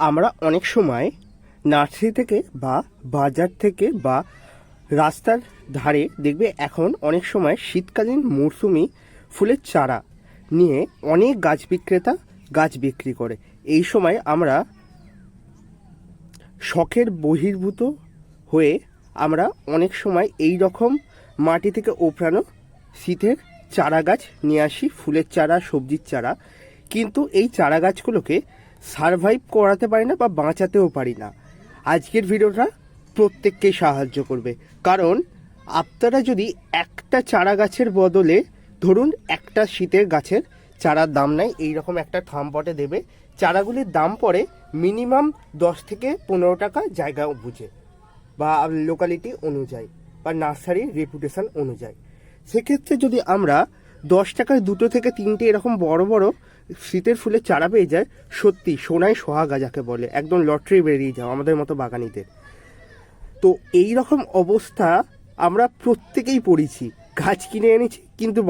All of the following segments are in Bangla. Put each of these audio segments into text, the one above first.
আমরা অনেক সময় নার্সারি থেকে বা বাজার থেকে বা রাস্তার ধারে দেখবে এখন অনেক সময় শীতকালীন মরশুমি ফুলের চারা নিয়ে অনেক গাছ বিক্রেতা গাছ বিক্রি করে। এই সময় আমরা শখের বহির্ভূত হয়ে আমরা অনেক সময় এই রকম মাটি থেকে ওপরানো শীতের চারা গাছ নিয়ে আসি, ফুলের চারা, সবজির চারা। কিন্তু এই চারা গাছগুলোকে সারভাইভ করাতে পারি না বা বাঁচাতেও পারি না। আজকের ভিডিওটা প্রত্যেককেই সাহায্য করবে। কারণ, আপনারা যদি একটা চারা গাছের বদলে, ধরুন একটা শীতের গাছের চারার দাম নেয় এইরকম একটা থাম পটে দেবে, চারাগুলির দাম পড়ে মিনিমাম দশ থেকে পনেরো টাকা জায়গা বুঝে বা লোকালিটি অনুযায়ী বা নার্সারির রেপুটেশন অনুযায়ী। সেক্ষেত্রে যদি আমরা দশ টাকায় দুটো থেকে তিনটে এরকম বড় বড় শীতের ফুলের চারা পেয়ে যায়। সত্যি, সোনায় সোহাগা যাকে বলে। একদম লটারি বেরিয়ে যাও আমাদের মতো বাগানিদের। তো এই রকম অবস্থা আমরা প্রত্যেকেই পড়েছি। গাছ কিনে এনেছি, কিন্তু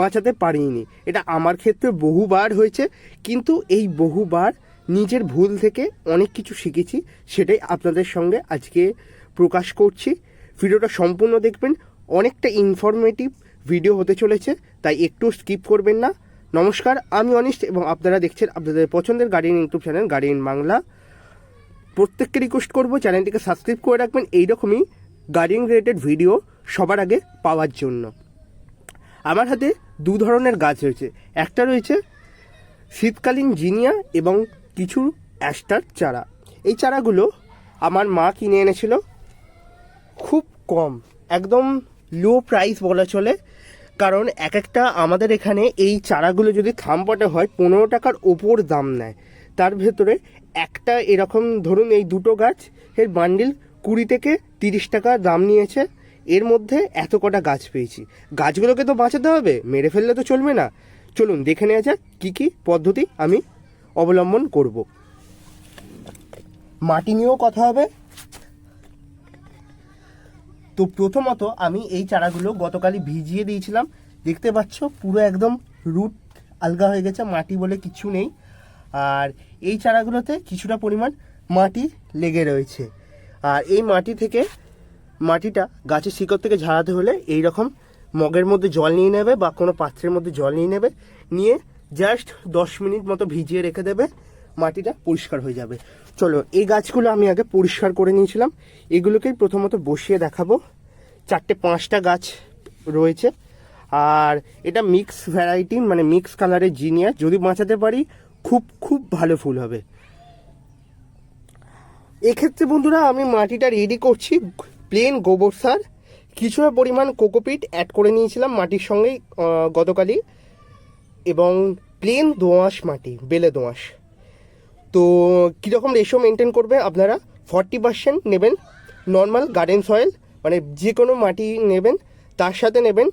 বাঁচাতে পারিনি। এটা আমার ক্ষেত্রে বহুবার হয়েছে, কিন্তু এই বহুবার নিজের ভুল থেকে অনেক কিছু শিখেছি, সেটাই আপনাদের সঙ্গে আজকে প্রকাশ করছি। ভিডিওটা সম্পূর্ণ দেখবেন। অনেকটা ইনফরমেটিভ ভিডিও হতে চলেছে, তাই একটু স্কিপ করবেন না। নমস্কার, আমি অনিষ্ট এবং আপনারা দেখছেন আপনাদের পছন্দের guardian YouTube channel guardian Bangla. প্রত্যেককে রিকোয়েস্ট করব, চ্যানেলটিকে সাবস্ক্রাইব করে রাখবেন। এইরকমই গার্ডিয়ান রিলেটেড ভিডিও সবার আগে পাওয়ার জন্য। আমার হাতে দু ধরনের গাছ রয়েছে। একটা রয়েছে শীতকালীন জিনিয়া এবং কিছু অ্যাস্টার চারা। এই চারাগুলো আমার মা কিনে এনেছিল। খুব কম, একদম লো প্রাইস বলা চলে। কারণ এক একটা আমাদের এখানে এই চারাগুলো যদি থামপটে হয়, পনেরো টাকার ওপর দাম নেয়। তার ভেতরে একটা এরকম ধরুন এই দুটো গাছ, এর বান্ডিল কুড়ি থেকে তিরিশ টাকা দাম নিয়েছে। এর মধ্যে এত কটা গাছ পেয়েছি। গাছগুলোকে তো বাঁচাতে হবে, মেরে ফেললে তো চলবে না। চলুন, দেখে নেওয়া যাক কী কী পদ্ধতি আমি অবলম্বন করব। মাটি নিয়েও কথা হবে। তো প্রথমত আমি এই চারাগুলো গতকালই ভিজিয়ে দিয়েছিলাম। দেখতে পাচ্ছ, পুরো একদম রুট আলগা হয়ে গেছে, মাটি বলে কিছু নেই। আর এই চারাগুলোতে কিছুটা পরিমাণ মাটি লেগে রয়েছে। আর এই মাটি থেকে, মাটিটা গাছের শিকড় থেকে ঝাড়াতে হলে এই রকম মগের মধ্যে জল নিয়ে নেবে বা কোনো পাত্রের মধ্যে জল নিয়ে নেবে। নিয়ে জাস্ট দশ মিনিট মতো ভিজিয়ে রেখে দেবে। মাটিটা পরিষ্কার হয়ে যাবে। চলো, এই গাছগুলো আমি আগে পরিষ্কার করে নিয়েছিলাম। এগুলোকেই প্রথমত বসিয়ে দেখাবো। চারটে পাঁচটা গাছ রয়েছে। আর এটা মিক্স ভ্যারাইটি মানে মিক্স কালারের জিনিয়া। যদি বাঁচাতে পারি, খুব খুব ভালো ফুল হবে। এক্ষেত্রে বন্ধুরা, আমি মাটিটা রেডি করছি। প্লেন গোবর সার। কিছুটা পরিমাণ কোকোপিট অ্যাড করে নিয়েছিলাম মাটির সঙ্গেই গতকালই। এবং প্লেন দোঁয়াশ মাটি, বেলে দোঁয়াশ। তো কীরকম রেশিও মেনটেন করবে আপনারা? ফর্টি পার্সেন্ট নেবেন নর্মাল গার্ডেন সয়েল মানে যে কোনো মাটি নেবেন, তার সাথে নেবেন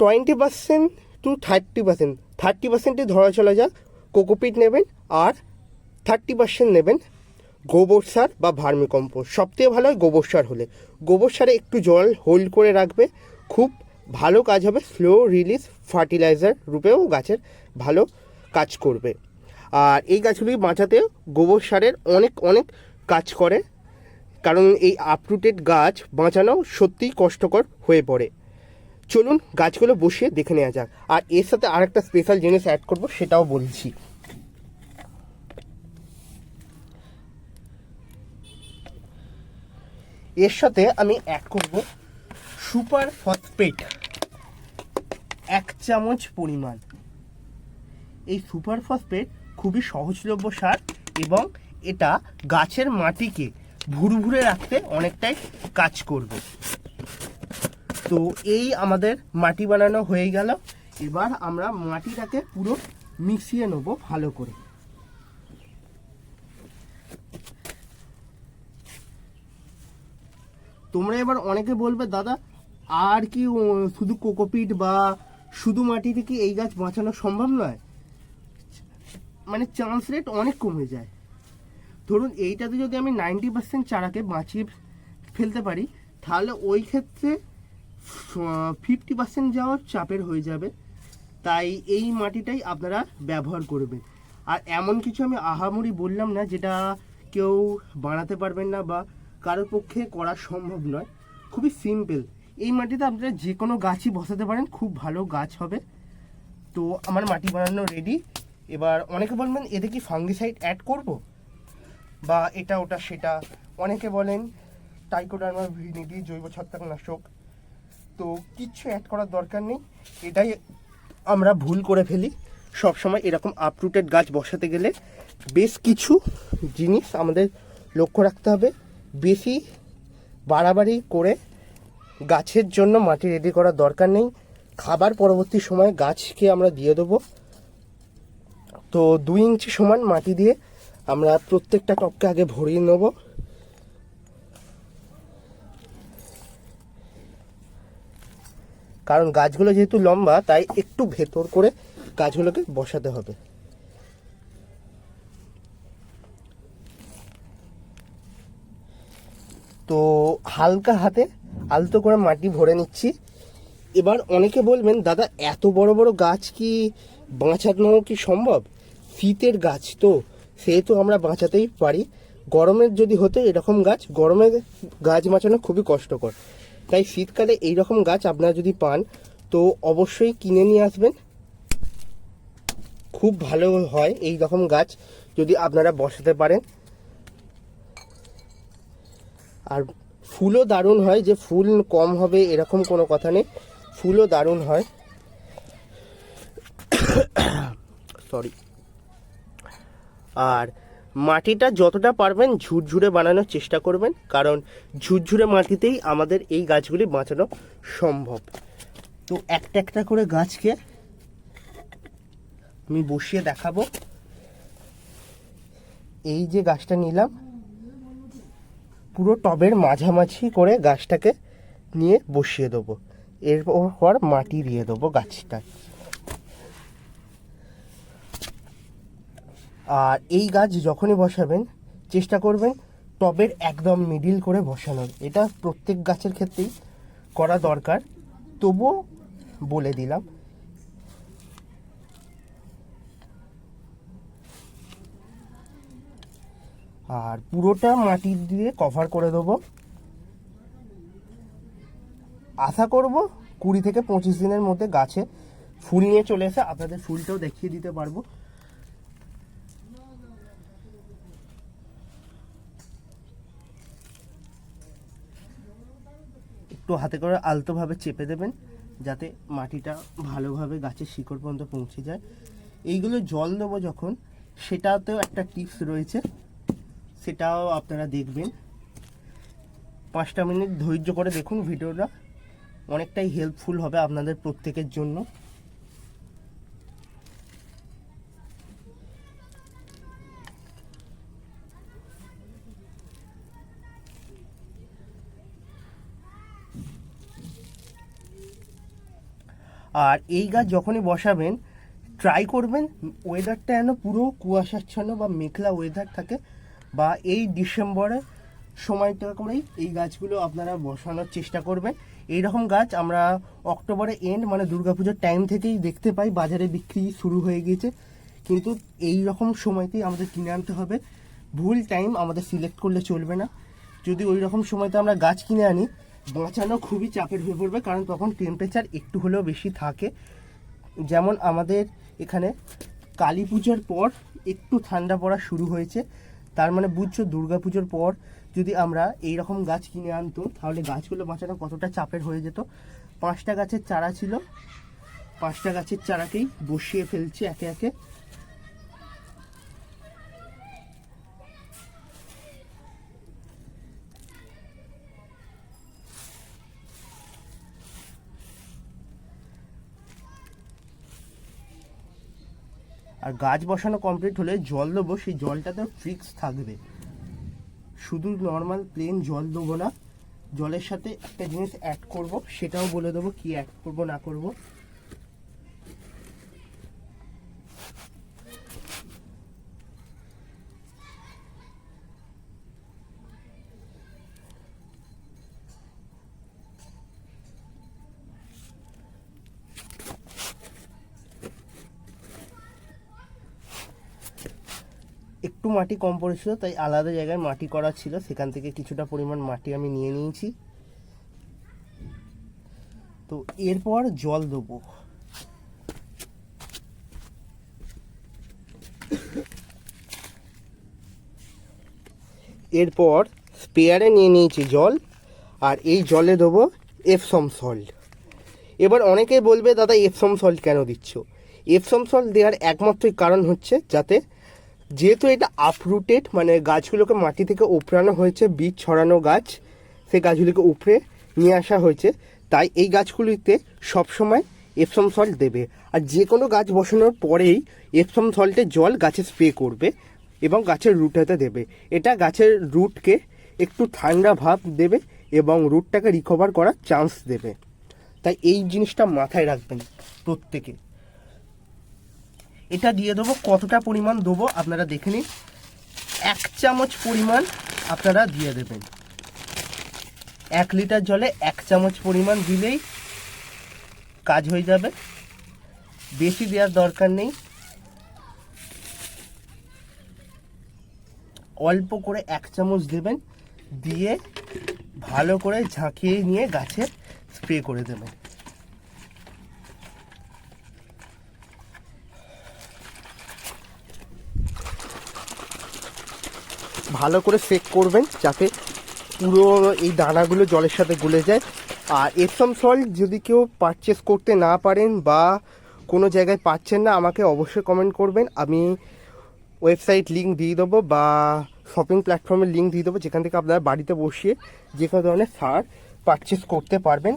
twenty percent to thirty percent thirty পার্সেন্টই ধরা চলা যাক কোকোপিট নেবেন আর থার্টি পার্সেন্ট নেবেন গোবর সার বা ভার্মি কম্পোস্ট সবথেকে ভালো হয় গোবর সার হলে। গোবর সারে একটু জল হোল্ড করে রাখবে, খুব ভালো কাজ হবে স্লো রিলিজ ফার্টিলাইজার রূপেও গাছের ভালো কাজ করবে। আর এই গাছগুলি বাঁচাতে গোবর সারের অনেক অনেক কাজ করে। কারণ এই আপরুটেড গাছ বাঁচানো সত্যিই কষ্টকর হয়ে পড়ে। চলুন গাছগুলো বসিয়ে দেখে নেওয়া যাক। আর এর সাথে আরেকটা স্পেশাল জিনিস অ্যাড করব, সেটাও বলছি। এর সাথে আমি অ্যাড করব সুপার ফসফেট এক চামচ পরিমাণ। এই সুপার ফসফেট খুবই সহজলভ্য সার এবং এটা গাছের মাটিকে ভুরভুরে রাখতে অনেকটাই কাজ করবে। তো এই আমাদের মাটি বানানো হয়ে গেল। এবার আমরা মাটিটাকে পুরো মিশিয়ে নেব ভালো করে। তোমরা এবার অনেকে বলবে, দাদা, আর কি শুধু কোকোপিট বা শুধু মাটিতে কি এই গাছ বাঁচানো সম্ভব নয়? মানে চান্স রেট অনেক কমে যায়। ধরুন এইটাতে যদি আমি নাইনটি পার্সেন্ট চারাকে বাঁচিয়ে ফেলতে পারি, তাহলে ওই ক্ষেত্রে ফিফটি পার্সেন্ট যাওয়ার চাপের হয়ে যাবে। তাই এই মাটিটাই আপনারা ব্যবহার করবেন। আর এমন কিছু আমি আহামরি বললাম না, যেটা কেউ বানাতে পারবেন না বা কারোর পক্ষে করা সম্ভব নয়। খুবই সিম্পল এই মাটিতে আপনারা যে কোনো গাছই বসাতে পারেন, খুব ভালো গাছ হবে। তো আমার মাটি বানানো রেডি এবার অনেকে বলবেন, এতে কি ফাঙ্গিসাইড অ্যাড করব? বা এটা, ওটা, সেটা। অনেকে বলেন টাইকোডার্মা ভিনিডি জৈব ছত্রাকনাশক। তো কিচ্ছু অ্যাড করার দরকার নেই। এটাই আমরা ভুল করে ফেলি। সবসময় এরকম আপরুটেড গাছ বসাতে গেলে বেশ কিছু জিনিস আমাদের লক্ষ্য রাখতে হবে। বেশি বাড়াবাড়ি করে গাছের জন্য মাটি রেডি করার দরকার নেই। খাবার পরবর্তী সময় গাছকে আমরা দিয়ে দেবো। তো দুই ইঞ্চি সমান মাটি দিয়ে আমরা প্রত্যেকটা টপকে আগে ভরিয়ে নেব। কারণ গাছগুলো যেহেতু লম্বা, তাই একটু ভেতর করে গাছগুলোকে বসাতে হবে। তো হালকা হাতে আলতো করে মাটি ভরে নিচ্ছি। এবার অনেকে বলবেন, দাদা, এত বড় বড় গাছ কি বাঁচানো কি সম্ভব? শীতের গাছ তো, সেহেতু আমরা বাঁচাতেই পারি। গরমের যদি হতো এরকম গাছ গরমে গাছ বাঁচানো খুবই কষ্টকর। তাই শীতকালে এই রকম গাছ আপনারা যদি পান, তো অবশ্যই কিনে নিয়ে আসবেন। খুব ভালো হয় এই রকম গাছ যদি আপনারা বসাতে পারেন। আর ফুলও দারুণ হয়, যে ফুল কম হবে এরকম কোনো কথা নেই। ফুলও দারুণ হয়। সরি আর মাটিটা যতটা পারবেন ঝুরঝুরে বানানোর চেষ্টা করবেন, কারণ ঝুরঝুরে মাটিতেই আমাদের এই গাছগুলি বাঁচানো সম্ভব। তো একটা একটা করে গাছকে আমি বসিয়ে দেখাবো। এই যে গাছটা নিলাম, পুরো টবের মাঝামাঝি করে গাছটাকে নিয়ে বসিয়ে দেবো। এরপর মাটি দিয়ে দেবো গাছটায় আর এই গাছ যখনই বসাবেন, চেষ্টা করবেন টবের একদম মিডিল করে বসানোর। এটা প্রত্যেক গাছের ক্ষেত্রেই করা দরকার। তবুও বলে দিলাম, আর পুরোটা মাটি দিয়ে কভার করে দেবো। আশা করব কুড়ি থেকে পঁচিশ দিনের মধ্যে গাছে ফুল নিয়ে চলে এসে আপনাদের ফুলটাও দেখিয়ে দিতে পারব। একটু হাতে করে আলতোভাবে চেপে দেবেন, যাতে মাটিটা ভালোভাবে গাছের শিকড় পর্যন্ত পৌঁছে যায়। এইগুলো জল দেবো যখন, সেটাতেও একটা টিপস রয়েছে, সেটাও আপনারা দেখবেন। পাঁচটা মিনিট ধৈর্য করে দেখুন ভিডিওটা, অনেকটাই হেল্পফুল হবে আপনাদের প্রত্যেকের জন্য। আর এই গাছ যখনই বসাবেন ট্রাই করবেন ওয়েদারটা যেন পুরো কুয়াশাচ্ছন্ন বা মেঘলা ওয়েদার থাকে বা এই ডিসেম্বরে সময়টা করেই এই গাছগুলো আপনারা বসানোর চেষ্টা করবেন। এই রকম গাছ আমরা অক্টোবরে এন্ড মানে দুর্গাপুজোর টাইম থেকেই দেখতে পাই, বাজারে বিক্রি শুরু হয়ে গিয়েছে। কিন্তু এই রকম সময়তেই আমাদের কিনে আনতে হবে। ভুল টাইম আমাদের সিলেক্ট করলে চলবে না। যদি ওই রকম সময়তে আমরা গাছ কিনে আনি বাঁচানো খুবই চাপের হয়ে পড়বে, কারণ তখন টেম্পারেচার একটু হলেও বেশি থাকে। যেমন আমাদের এখানে কালী পুজোর পর একটু ঠান্ডা পড়া শুরু হয়েছে। তার মানে বুঝছ, দুর্গা পুজোর পর যদি আমরা এই রকম গাছ কিনে আনতো, তাহলে গাছগুলো বাঁচানো কতটা চাপের হয়ে যেত। পাঁচটা গাছের চারা ছিল। পাঁচটা গাছের চারাকেই বসিয়ে ফেলছে একে একে। আর গাছ বসানো কমপ্লিট হলে জল দেবো, সেই জলটা তো ফিক্স থাকবে। শুধু নর্মাল প্লেন জল দেবো না, জলের সাথে একটা জিনিস অ্যাড করব, সেটাও বলে দেবো কি অ্যাড করব, না করব। একটু মাটি কম পড়েছিল, তাই আলাদা জায়গায় মাটি করা ছিল। সেখান থেকে কিছুটা পরিমাণ মাটি আমি নিয়ে নিয়েছি। তো এরপর জল দেবো। এরপর স্পেয়ারে নিয়ে নিয়েছি জল, আর এই জলে দেবো এফসম সল্ট। এবার অনেকেই বলবে, দাদা এপসম সল্ট কেন দিচ্ছ? এপসম সল্ট দেওয়ার একমাত্রই কারণ হচ্ছে যাতে যেহেতু এটা আপরুটেড মানে গাছগুলোকে মাটি থেকে উপড়ানো হয়েছে, বীজ ছড়ানো গাছ, সেই গাছগুলিকে উপড়ে নিয়ে আসা হয়েছে। তাই এই গাছগুলিতে সবসময় এপসম সল্ট দেবে। আর যে কোনো গাছ বসানোর পরেই এপসম সল্টের জল গাছে স্প্রে করবে এবং গাছের রুটটাতে দেবে। এটা গাছের রুটকে একটু ঠান্ডা ভাব দেবে এবং রুটটাকে রিকভার করার চান্স দেবে। তাই এই জিনিসটা মাথায় রাখবেন প্রত্যেকে। এটা দিয়ে দেবো, কতটা পরিমাণ দেবো আপনারা দেখে নিন। এক চামচ পরিমাণ আপনারা দিয়ে দেবেন। এক লিটার জলে এক চামচ পরিমাণ দিলেই কাজ হয়ে যাবে। বেশি দেওয়ার দরকার নেই। অল্প করে এক চামচ দেবেন, দিয়ে ভালো করে ঝাঁকিয়ে নিয়ে গাছে স্প্রে করে দেবেন। ভালো করে সেক করবেন যাতে পুরো এই দানাগুলো জলের সাথে গুলে যায়। আর এপসম সল্ট যদি কেউ পারচেস করতে না পারেন বা কোনো জায়গায় পাচ্ছেন না, আমাকে অবশ্যই কমেন্ট করবেন। আমি ওয়েবসাইট লিঙ্ক দিয়ে দেবো বা শপিং প্ল্যাটফর্মের লিঙ্ক দিয়ে দেবো, যেখান থেকে আপনারা বাড়িতে বসিয়ে যে কোনো ধরনের সার পারচেস করতে পারবেন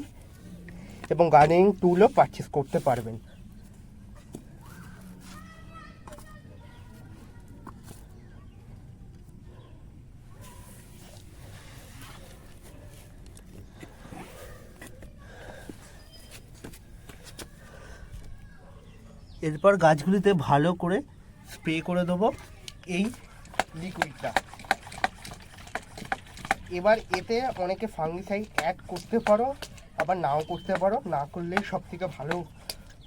এবং গার্ডেনিং টুলও পারচেস করতে পারবেন। এরপর গাছগুলিতে ভালো করে স্প্রে করে দেবো এই লিকুইডটা এবার এতে অনেকে ফাঙ্গিসাইড অ্যাড করতে পারো, আবার নাও করতে পারো, না করলেই সব থেকে ভালো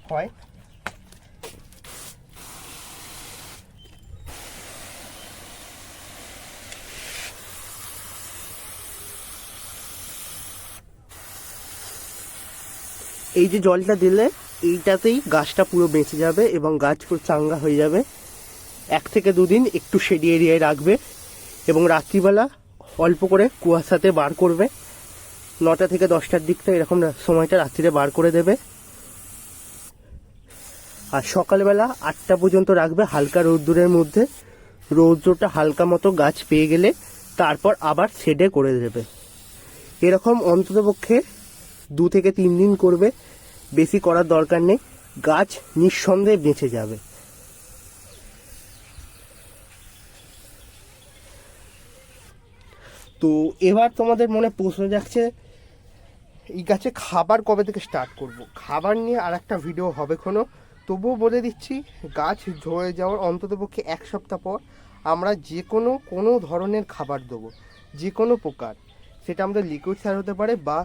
হয়। এই যে জলটা দিলে এইটাতেই গাছটা পুরো বেঁচে যাবে এবং গাছ পুরো চাঙ্গা হয়ে যাবে। এক থেকে দুদিন একটু শেডি এরিয়ায় রাখবে এবং রাত্রিবেলা অল্প করে কুয়াশাতে বার করবে। নটা থেকে দশটার দিকটা এরকম সময়টা রাত্রিরে বার করে দেবে। আর সকালবেলা আটটা পর্যন্ত রাখবে হালকা রৌদ্রের মধ্যে। রৌদ্রটা হালকা মতো গাছ পেয়ে গেলে তারপর আবার শেডে করে দেবে। এরকম অন্ততপক্ষে দু থেকে তিন দিন করবে। বেশি করার দরকার নেই। গাছ নিঃসন্দেহে বেঁচে যাবে। তো এবার তোমাদের মনে প্রশ্ন যাচ্ছে, এই গাছে খাবার কবে থেকে স্টার্ট করব? খাবার নিয়ে আর একটা ভিডিও হবে কোনো তবুও বলে দিচ্ছি, গাছ ঝরে যাওয়ার অন্ততপক্ষে এক সপ্তাহ পর আমরা যে কোনো কোনো ধরনের খাবার দেবো। যে কোনো প্রকার। সেটা আমাদের লিকুইড সার হতে পারে বা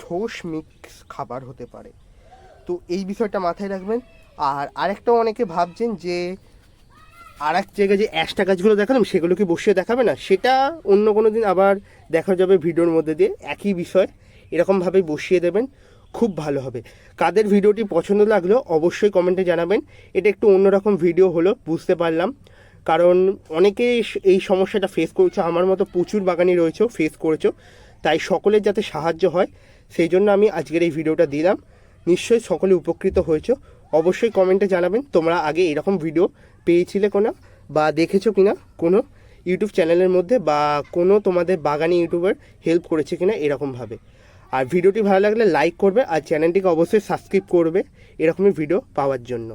ঠোস মিক্স খাবার হতে পারে। তো এই বিষয়টা মাথায় রাখবেন। আর আরেকটাও অনেকে ভাবছেন যে আর এক জায়গায় যে অ্যাশটা গাছগুলো দেখালাম সেগুলোকে বসিয়ে দেখাবে না? সেটা অন্য কোনো দিন আবার দেখা যাবে ভিডিওর মধ্যে দিয়ে। একই বিষয়, এরকমভাবে বসিয়ে দেবেন, খুব ভালো হবে। কাদের ভিডিওটি পছন্দ লাগল অবশ্যই কমেন্টে জানাবেন। এটা একটু অন্যরকম ভিডিও হলো, বুঝতে পারলাম। কারণ অনেকে এই সমস্যাটা ফেস করছ, আমার মতো প্রচুর বাগানি রয়েছে ফেস করেছ। তাই সকলের যাতে সাহায্য হয়, সেই জন্য আমি আজকের এই ভিডিওটা দিলাম। নিশ্চয়ই সকলে উপকৃত হয়েছ। অবশ্যই কমেন্টে জানাবেন, তোমরা আগে এরকম ভিডিও পেয়েছিলে কোনো বা দেখেছ কি না কোনো ইউটিউব চ্যানেলের মধ্যে বা কোনো তোমাদের বাগানি ইউটিউবার হেল্প করেছে কিনা এরকমভাবে আর ভিডিওটি ভালো লাগলে লাইক করবে আর চ্যানেলটিকে অবশ্যই সাবস্ক্রাইব করবে এরকমই ভিডিও পাওয়ার জন্য।